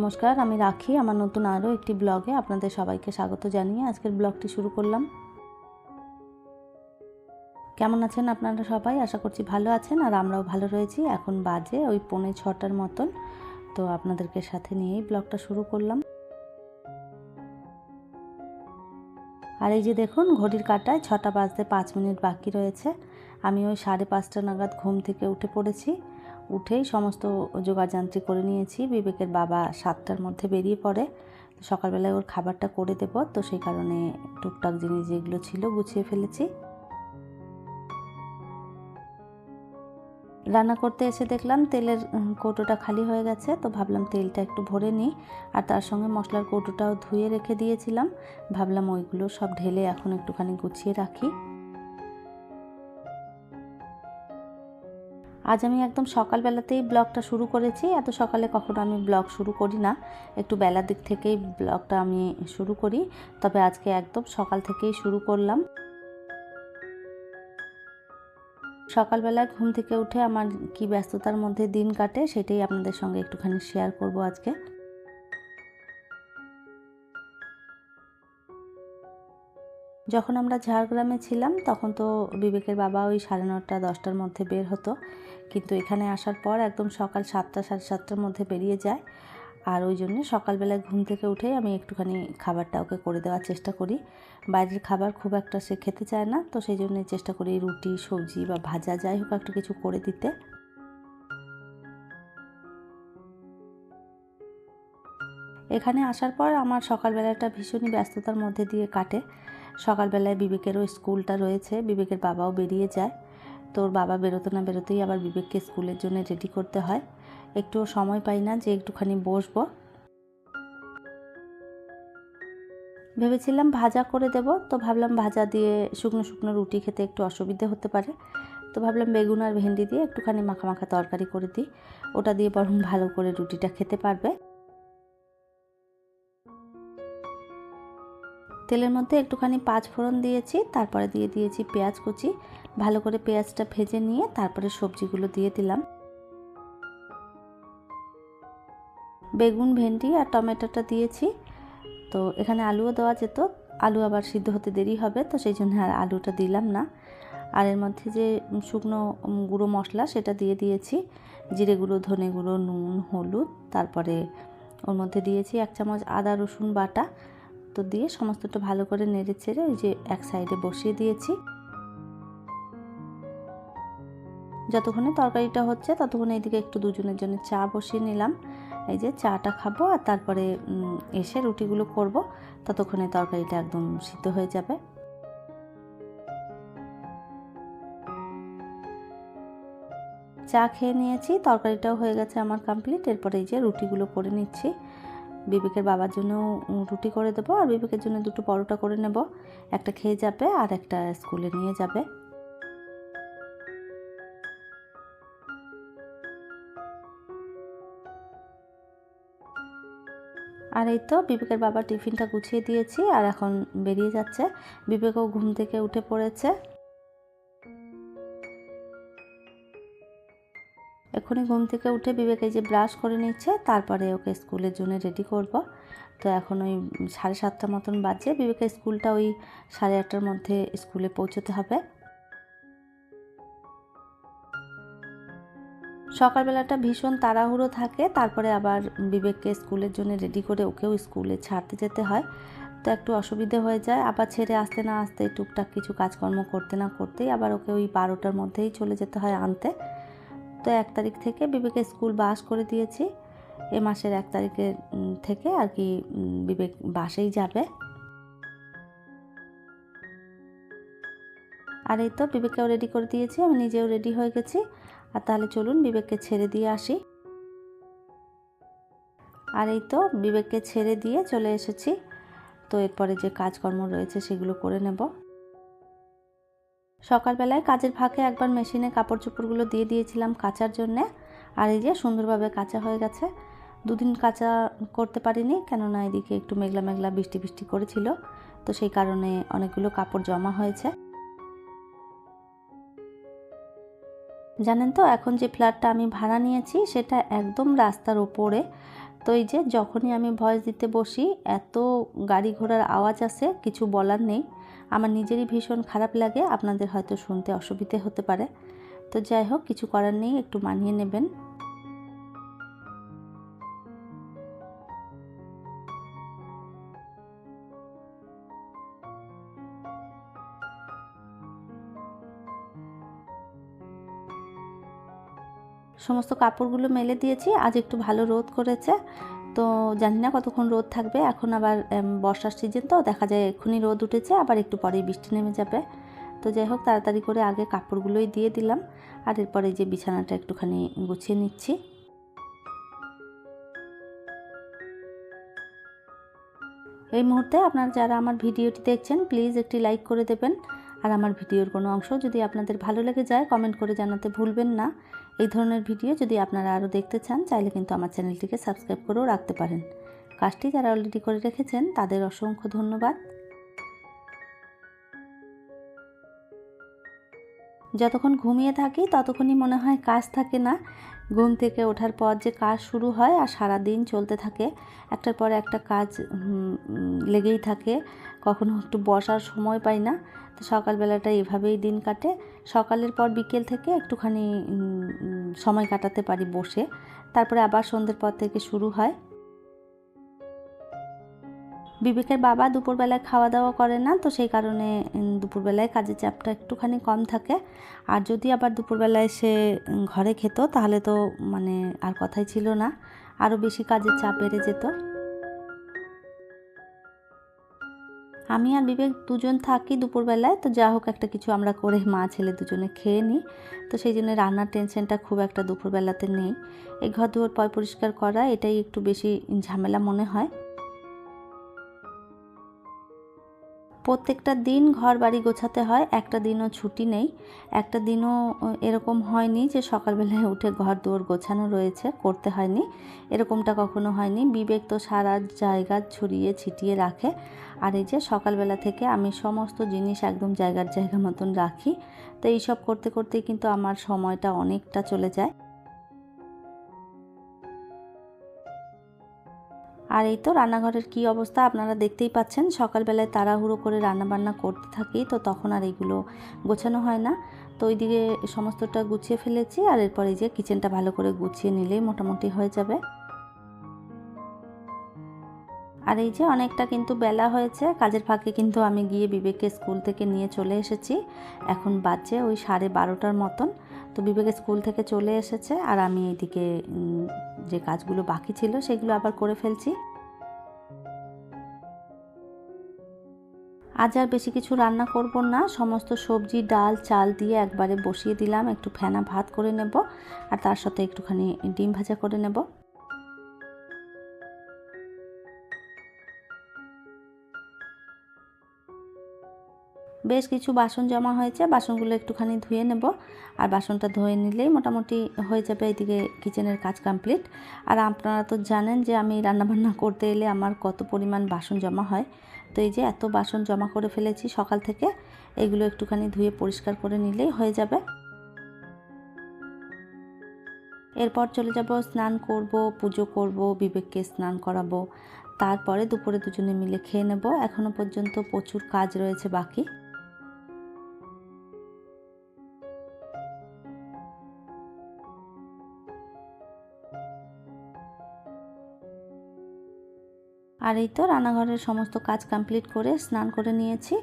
নমস্কার, আমি রাখি। আমার নতুন আরও একটি ব্লগে আপনাদের সবাইকে স্বাগত জানিয়ে আজকের ব্লগটি শুরু করলাম। কেমন আছেন আপনারা সবাই? আশা করছি ভালো আছেন আর আমরাও ভালো রয়েছি। এখন বাজে ওই পৌনে ছটার মতন। তো আপনাদেরকে সাথে নিয়েই ব্লগটা শুরু করলাম। আর এই যে দেখুন, ঘড়ির কাটায় ছটা বাজতে পাঁচ মিনিট বাকি রয়েছে। আমি ওই সাড়ে পাঁচটা নাগাদ ঘুম থেকে উঠে পড়েছি। উঠেই সমস্ত যোগাযান্ত্রী করে নিয়েছি। বিবেকের বাবা সাতটার মধ্যে বেরিয়ে পড়ে। সকালবেলায় ওর খাবারটা করে দেব, তো সেই কারণে টুকটাক জিনিস যেগুলো ছিল গুছিয়ে ফেলেছি। রান্না করতে এসে দেখলাম তেলের কৌটোটা খালি হয়ে গেছে, তো ভাবলাম তেলটা একটু ভরে নিই। আর তার সঙ্গে মশলার কৌটোটাও ধুয়ে রেখে দিয়েছিলাম। ভাবলাম ওইগুলো সব ঢেলে এখন একটুখানি গুছিয়ে রাখি। আজ আমি একদম সকালবেলাতেই ব্লগটা শুরু করেছি। এত সকালে কখনো আমি ব্লগ শুরু করি না। একটু বেলার দিক থেকেই ব্লগটা আমি শুরু করি। তবে আজকে একদম সকাল থেকেই শুরু করলাম। সকালবেলায় ঘুম থেকে উঠে আমার কি ব্যস্ততার মধ্যে দিন কাটে সেটাই আপনাদের সঙ্গে একটুখানি শেয়ার করব আজকে। যখন আমরা ঝাড়গ্রামে ছিলাম, তখন তো বিবেকের বাবা ওই সাড়ে নটা দশটার মধ্যে বের হতো। কিন্তু এখানে আসার পর একদম সকাল সাতটা, সাড়ে সাতটার মধ্যে বেরিয়ে যায়। আর ওই জন্যে সকালবেলায় ঘুম থেকে উঠেই আমি একটুখানি খাবারটা ওকে করে দেওয়ার চেষ্টা করি। বাইরের খাবার খুব একটা সে খেতে চায় না, তো সেই জন্যই চেষ্টা করি রুটি, সবজি বা ভাজা যাই হোক একটা কিছু করে দিতে। এখানে আসার পর আমার সকালবেলাটা ভীষণই ব্যস্ততার মধ্যে দিয়ে কাটে। সকালবেলায় বিবেকেরও স্কুলটা রয়েছে, বিবেকের বাবাও বেরিয়ে যায়। তোর বাবা বেরোতে না বেরোতেই আবার বিবেককে স্কুলের জন্য রেডি করতে হয়। একটুও সময় পাই না যে একটুখানি বসবো। ভেবেছিলাম ভাজা করে দেব, তো ভাবলাম ভাজা দিয়ে শুকনো শুকনো রুটি খেতে একটু অসুবিধে হতে পারে। তো ভাবলাম বেগুন আর ভেন্ডি দিয়ে একটুখানি মাখা মাখা তরকারি করে দিই। ওটা দিয়ে বরং ভালো করে রুটিটা খেতে পারবে। তেলের মধ্যে একটুখানি পাঁচ ফোড়ন দিয়েছি, তারপরে দিয়ে দিয়েছি পেঁয়াজ কুচি। ভালো করে পেঁয়াজটা ভেজে নিয়ে তারপরে সবজিগুলো দিয়ে দিলাম। বেগুন, ভেন্ডি আর টমেটোটা দিয়েছি। তো এখানে আলুও দেওয়া যেত, আলু আবার সিদ্ধ হতে দেরি হবে, তো সেই জন্য আর আলুটা দিলাম না। আর এর মধ্যে যে শুকনো গুঁড়ো মশলা সেটা দিয়ে দিয়েছি, জিরে গুঁড়ো, ধনে গুঁড়ো, নুন, হলুদ, তারপরে ওর মধ্যে দিয়েছি এক চামচ আদা রসুন বাটা। তো দিয়ে সমস্তটা ভালো করে নেড়ে চেড়ে ওই যে এক সাইডে বসিয়ে দিয়েছি। যতক্ষণে তরকারিটা হচ্ছে ততক্ষণে এদিকে একটু দুজনের জন্য চা বসিয়ে নিলাম। এই যে চাটা খাব আর তারপরে এসে রুটিগুলো করব, ততক্ষণে তরকারিটা একদম সিদ্ধ হয়ে যাবে। চা খেয়ে নিয়েছি, তরকারিটাও হয়ে গেছে আমার কমপ্লিট এরপরে এই যে রুটিগুলো করে নিচ্ছি। বিবেকের বাবার জন্য রুটি করে দেবো আর বিবেকের জন্য দুটো পরোটা করে নেব। একটা খেয়ে যাবে আর একটা স্কুলে নিয়ে যাবে। আর এই তো বিবেকের বাবা টিফিনটা গুছিয়ে দিয়েছি আর এখন বেরিয়ে যাচ্ছে। বিবেকও ঘুম থেকে উঠে পড়েছে। এক্ষুনি ঘুম থেকে উঠে বিবেকে যে ব্রাশ করে নিচ্ছে, তারপরে ওকে স্কুলের জন্য রেডি করব। তো এখন ওই সাড়ে সাতটা মতন বাজে, বিবেকের স্কুলটা ওই সাড়ে আটটার মধ্যে স্কুলে পৌঁছতে হবে। সকালবেলাটা ভীষণ তাড়াহুড়ো থাকে, তারপরে আবার বিবেককে স্কুলের জন্য রেডি করে ওকেও স্কুলে ছাড়তে যেতে হয়। তো একটু অসুবিধে হয়ে যায়, আবার ছেড়ে আসতে না আসতে টুকটাক কিছু কাজকর্ম করতে না করতেই আবার ওকে ওই বারোটার মধ্যেই চলে যেতে হয় আনতে। তো এক তারিখ থেকে বিবেকের স্কুল বাস করে দিয়েছি। এ মাসের এক তারিখের থেকে আর কি বিবেক বাসেই যাবে। আর এই তো বিবেককেও রেডি করে দিয়েছি, আমি নিজেও রেডি হয়ে গেছি। আর তাহলে চলুন বিবেককে ছেড়ে দিয়ে আসি। আর এই তো বিবেককে ছেড়ে দিয়ে চলে এসেছি। তো এরপরে যে কাজকর্ম রয়েছে সেগুলো করে নেব। সকালবেলায় কাজের ফাঁকে একবার মেশিনে কাপড় চোপড়গুলো দিয়ে দিয়েছিলাম কাচার জন্যে। আর এই যে সুন্দরভাবে কাঁচা হয়ে গেছে। দুদিন কাঁচা করতে পারিনি, কেননা এদিকে একটু মেঘলা মেঘলা বৃষ্টি বৃষ্টি করেছিল। তো সেই কারণে অনেকগুলো কাপড় জমা হয়েছে। জানেন তো, এখন যে ফ্ল্যাটটা আমি ভাড়া নিয়েছি, সেটা একদম রাস্তার ওপরে। তো এই যে যখনই আমি ভয়েস দিতে বসি, এত গাড়ি ঘোড়ার আওয়াজ আসে, কিছু বলার নেই। আমার নিজেরই ভীষণ খারাপ লাগে, আপনাদের হয়তো শুনতে অসুবিধে হতে পারে। তো যাই হোক, কিছু করার নেই, একটু মানিয়ে নেবেন। সমস্ত কাপড়গুলো মেলে দিয়েছি, আজ একটু ভালো রোদ করেছে। তো জানি না কতক্ষণ রোদ থাকবে। এখন আবার বর্ষার সিজন তো, দেখা যায় এক্ষুনি রোদ উঠেছে, আবার একটু পরেই বৃষ্টি নেমে যাবে। তো যাই হোক, তাড়াতাড়ি করে আগে কাপড়গুলোই দিয়ে দিলাম, আর এরপরে যে বিছানাটা একটুখানি গুছিয়ে নিচ্ছি। এই মুহূর্তে আপনারা যারা আমার ভিডিওটি দেখছেন প্লিজ একটি লাইক করে দেবেন। আর আমার ভিডিওর কোনো অংশ যদি আপনাদের ভালো লেগে যায় কমেন্ট করে জানাতে ভুলবেন না। এই ধরনের ভিডিও যদি আপনারা আরও দেখতে চান, চাইলে কিন্তু আমার চ্যানেলটিকে সাবস্ক্রাইব করেও রাখতে পারেন। কাজটি যারা অলরেডি করে রেখেছেন, তাদের অসংখ্য ধন্যবাদ। যতক্ষণ ঘুমিয়ে থাকি, ততক্ষণই মনে হয় কাজ থাকে না। ঘুম থেকে ওঠার পর যে কাজ শুরু হয় আর সারা দিন চলতে থাকে, একটার পর একটা কাজ লেগেই থাকে। কখনো একটু বসার সময় পাই না। তো সকালবেলাটা এভাবেই দিন কাটে। সকালের পর বিকেল থেকে একটুখানি সময় কাটাতে পারি বসে। তারপরে আবার সন্ধ্যের পর থেকে শুরু হয়। বিবেকের বাবা দুপুরবেলায় খাওয়া দাওয়া করে না, তো সেই কারণে দুপুরবেলায় কাজের চাপটা একটুখানি কম থাকে। আর যদি আবার দুপুরবেলায় সে ঘরে খেত, তাহলে তো মানে আর কথাই ছিল না। আরও বেশি কাজের চাপ বেড়ে যেত। আমি আর বিবেক দুজন থাকি দুপুরবেলায়, তো যা হোক একটা কিছু আমরা করে মা ছেলে দুজনে খেয়ে নিই। তো সেই জন্য রান্নার টেনশনটা খুব একটা দুপুরবেলাতে নেই। এই ঘর দুয়ার পয় পরিষ্কার করা, এটাই একটু বেশি ঝামেলা মনে হয়। প্রত্যেকটা দিন ঘর বাড়ি গোছাতে হয়, একটা দিনও ছুটি নেই। একটা দিনও এরকম হয়নি যে সকালবেলায় উঠে ঘর দুয়ার গোছানো রয়েছে, করতে হয়নি। এরকমটা কখনো হয়নি। বিবেক তো সারা জায়গা ছড়িয়ে ছিটিয়ে রাখে। আর এই যে সকালবেলা থেকে আমি সমস্ত জিনিস একদম জায়গার জায়গা মতন রাখি। তো এইসব করতে, করতেই কিন্তু আমার সময়টা অনেকটা চলে যায়। আর এই তো রান্নাঘরের কি অবস্থা আপনারা দেখতেই পাচ্ছেন। সকালবেলায় তাড়াহুড়ো করে রান্নাবান্না করতে থাকি, তো তখন আর এইগুলো গোছানো হয় না। তো ওইদিকে সমস্তটা গুছিয়ে ফেলেছি আর এরপরে যে কিচেনটা ভালো করে গুছিয়ে নিলেই মোটামুটি হয়ে যাবে। আর এই যে অনেকটা কিন্তু বেলা হয়েছে, কাজের ফাঁকে কিন্তু আমি গিয়ে বিবেককে স্কুল থেকে নিয়ে চলে এসেছি। এখন বাজে ওই সাড়ে বারোটার মতন। তো বিবেকে স্কুল থেকে চলে এসেছে আর আমি এইদিকে যে কাজগুলো বাকি ছিল সেগুলো আবার করে ফেলছি। আজ আর বেশি কিছু রান্না করব না। সমস্ত সবজি, ডাল, চাল দিয়ে একবারে বসিয়ে দিলাম। একটু ফেনা ভাত করে নেব আর তার সাথে একটুখানি ডিম ভাজা করে নেব। বেশ কিছু বাসন জমা হয়েছে, বাসনগুলো একটুখানি ধুয়ে নেব। আর বাসনটা ধুয়ে নিলেই মোটামুটি হয়ে যাবে এদিকে কিচেনের কাজ কমপ্লিট। আর আপনারা তো জানেন যে আমি রান্নাবান্না করতে এলে আমার কত পরিমাণ বাসন জমা হয়। তো এই যে এত বাসন জমা করে ফেলেছি সকাল থেকে, এগুলো একটুখানি ধুয়ে পরিষ্কার করে নিলেই হয়ে যাবে। এরপর চলে যাব, স্নান করব, পুজো করব, বিবেককে স্নান করাবো। তারপরে দুপুরে দুজনে মিলে খেয়ে নেব। এখনও পর্যন্ত প্রচুর কাজ রয়েছে বাকি। আর এই তো রান্নাঘরের সমস্ত কাজ কমপ্লিট করে স্নান করে নিয়েছি।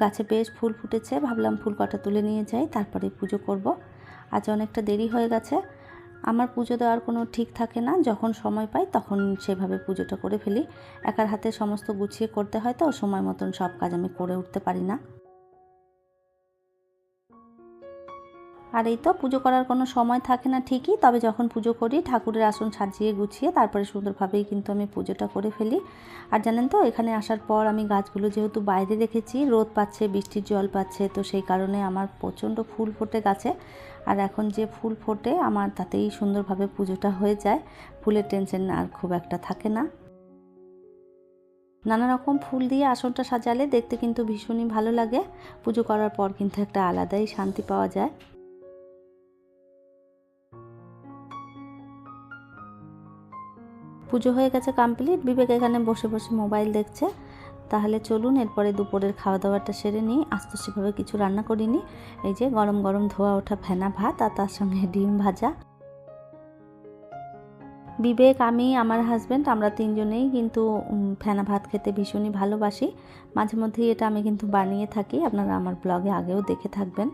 গাছে বেশ ফুল ফুটেছে, ভাবলাম ফুল কটা তুলে নিয়ে যাই, তারপরে পুজো করব। আজ অনেকটা দেরি হয়ে গেছে। আমার পুজো দেওয়ার কোনো ঠিক থাকে না, যখন সময় পাই তখন সেভাবে পুজোটা করে ফেলি। একার হাতে সমস্ত গুছিয়ে করতে হয় তো, সময় মতন সব কাজ আমি করে উঠতে পারি না। আর এই তো পুজো করার কোনো সময় থাকে না ঠিকই, তবে যখন পুজো করি ঠাকুরের আসন সাজিয়ে গুছিয়ে তারপরে সুন্দরভাবেই কিন্তু আমি পুজোটা করে ফেলি। আর জানেন তো, এখানে আসার পর আমি গাছগুলো যেহেতু বাইরে রেখেছি রোদ পাচ্ছে, বৃষ্টির জল পাচ্ছে, তো সেই কারণে আমার প্রচণ্ড ফুল ফোটে গাছে। আর এখন যে ফুল ফোটে আমার তাতেই সুন্দরভাবে পুজোটা হয়ে যায়, ফুলের টেনশন আর খুব একটা থাকে না। নানা রকম ফুল দিয়ে আসনটা সাজালে দেখতে কিন্তু ভীষণই ভালো লাগে। পুজো করার পর কিন্তু একটা আলাদাই শান্তি পাওয়া যায়। পুজো হয়ে গেছে কমপ্লিট বিবেক এখানে বসে বসে মোবাইল দেখছে। তাহলে চলুন, এরপরে দুপুরের খাওয়া দাওয়াটা সেরে নিই। আস্তে সেভাবে কিছু রান্না করিনি। এই যে গরম গরম ধোয়া ওঠা ফেনা ভাত আর তার সঙ্গে ডিম ভাজা। বিবেক, আমি, আমার হাজব্যান্ড আমরা তিনজনেই কিন্তু ফেনা ভাত খেতে ভীষণই ভালোবাসি। মাঝে মধ্যেই এটা আমি কিন্তু বানিয়ে থাকি। আপনারা আমার ব্লগে আগেও দেখে থাকবেন।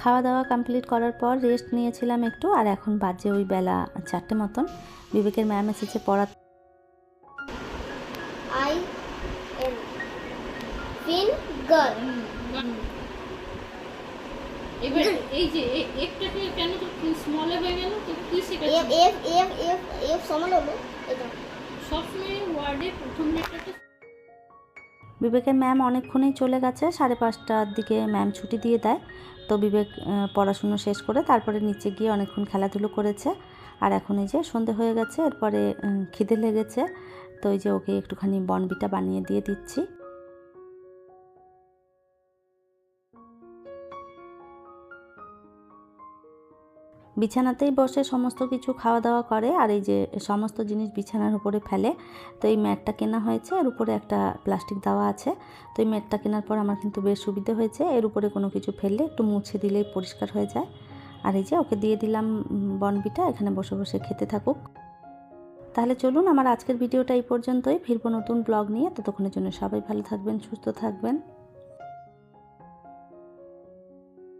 খাওয়া দাওয়া কমপ্লিট করার পর রেস্ট নিয়েছিলাম একটু আর এখন বাজে ওই বেলা চারটে মতন বিবেকের ম্যাম এসেছে পড়া I এবার এই যে এ- কেন তো স্মলে হয়ে গেল তো কি F শেখাচ্ছি F F F F সমান হলো এটা সবসময় ওয়ার্ডে প্রথম লেটারটা বিবেকের ম্যাম অনেকক্ষণেই চলে গেছে, সাড়ে পাঁচটার দিকে ম্যাম ছুটি দিয়ে দেয়। তো বিবেক পড়াশুনো শেষ করে তারপরে নিচে গিয়ে অনেকক্ষণ খেলাধুলো করেছে। আর এখন এই যে সন্ধে হয়ে গেছে, এরপরে খিদে লেগেছে। তো এই যে ওকে একটুখানি বনবিটা বানিয়ে দিয়ে দিচ্ছি। বিছানাতেই বসে সমস্ত কিছু খাওয়া দাওয়া করে আর এই যে সমস্ত জিনিস বিছানার উপরে ফেলে, তো এই ম্যাটটা কেনা হয়েছে। এর উপরে একটা প্লাস্টিক দেওয়া আছে। তো এই ম্যাটটা কেনার পর আমার কিন্তু বেশ সুবিধে হয়েছে। এর উপরে কোনো কিছু ফেললে একটু মুছে দিলেই পরিষ্কার হয়ে যায়। আর এই যে ওকে দিয়ে দিলাম বনবিটা, এখানে বসে বসে খেতে থাকুক। তাহলে চলুন, আমার আজকের ভিডিওটা এই পর্যন্তই। ফিরবো নতুন ব্লগ নিয়ে। ততক্ষণের জন্য সবাই ভালো থাকবেন, সুস্থ থাকবেন।